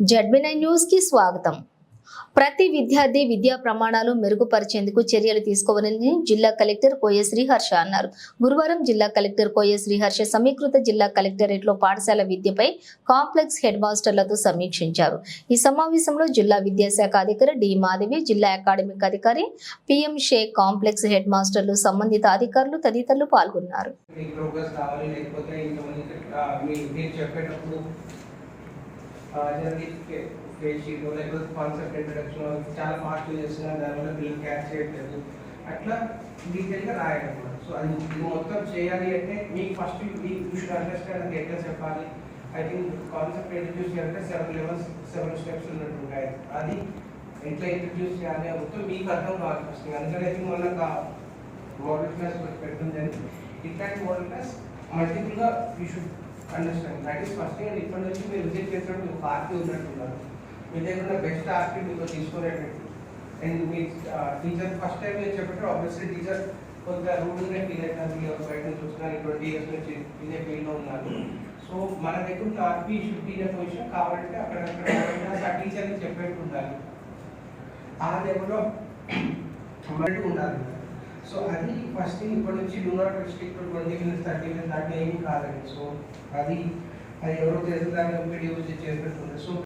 జడ్బినై న్యూస్కి స్వాగతం. ప్రతి విద్యార్థి విద్యా ప్రమాణాలు మెరుగుపరిచేందుకు చర్యలు తీసుకోవాలని జిల్లా కలెక్టర్ కోయ శ్రీహర్ష అన్నారు. గురువారం జిల్లా కలెక్టర్ కోయ శ్రీహర్ష సమీకృత జిల్లా కలెక్టరేట్లో పాఠశాల విద్యపై కాంప్లెక్స్ హెడ్ మాస్టర్లతో సమీక్షించారు. ఈ సమావేశంలో జిల్లా విద్యాశాఖ అధికారి డి. మాధవి జిల్లా అకాడమిక్ అధికారి పిఎం షేక్ కాంప్లెక్స్ హెడ్ మాస్టర్లు సంబంధిత అధికారులు తదితరులు పాల్గొన్నారు. మీకు ప్రోగ్రెస్ లేకపోతే కాన్సెప్ట్ ఇంట్రడక్షన్ చాలా ఫాస్ట్ చేస్తున్నారు దానివల్ల పిల్లలు క్యాచ్ చేయట్లేదు. అట్లా డీటెయిల్గా రాయడం సో అది ఇది మొత్తం చేయాలి అంటే మీకు ఫస్ట్ మీకు షుడ్ అండర్స్టాండ్ అది ఎట్లా చెప్పాలి? ఐ థింక్ కాన్సెప్ట్ ఇంట్రడ్యూస్ చేయాలంటే సెవెన్ లెవెల్స్ సెవెన్ స్టెప్స్ ఉన్నట్టు ఉంటాయి. అది ఎట్లా ఇంట్రడ్యూస్ చేయాలి అని మొత్తం మీకు అర్థం కావాలి ఫస్ట్ అందుకని అయితే మొన్న మోడల్ క్లాస్ జరిగింది ఇట్లాంటి model class మల్టిపుల్గా you should understand that is first thing ఇప్పటి నుంచి మీరు విజిట్ చేసినప్పుడు మీకు ఆర్పీ ఉన్నట్టున్నారు. మీ దగ్గర బెస్ట్ ఆర్పీ మీకు తీసుకోలేటట్టు అండ్ మీ టీచర్ ఫస్ట్ టైం మీరు చెప్పారు ఆబ్వియస్లీ టీచర్ కొంత రూడ్గా ఫీల్ అవుతాను బయట నుంచి చూస్తున్నారు ట్వంటీ ఇయర్స్ నుంచి ఇదే ఫీల్డ్లో ఉన్నారు. సో మన దగ్గర ఉన్న ఆర్పీ షుడ్ బీ పొజిషన్ కావాలంటే అక్కడ ఆ టీచర్ని చెప్పేట్టు ఉండాలి. ఆ లెవెల్లో అన్నట్టు ఉండాలి. సో అది ఫస్ట్ ఇప్పటి నుంచి do not restrict twenty minutes thirty minutes దాకా ఏం కాదండి. సో అది అది ఎవరో చేసిన దాన్ని యూజ్ చేసినట్టుంది సో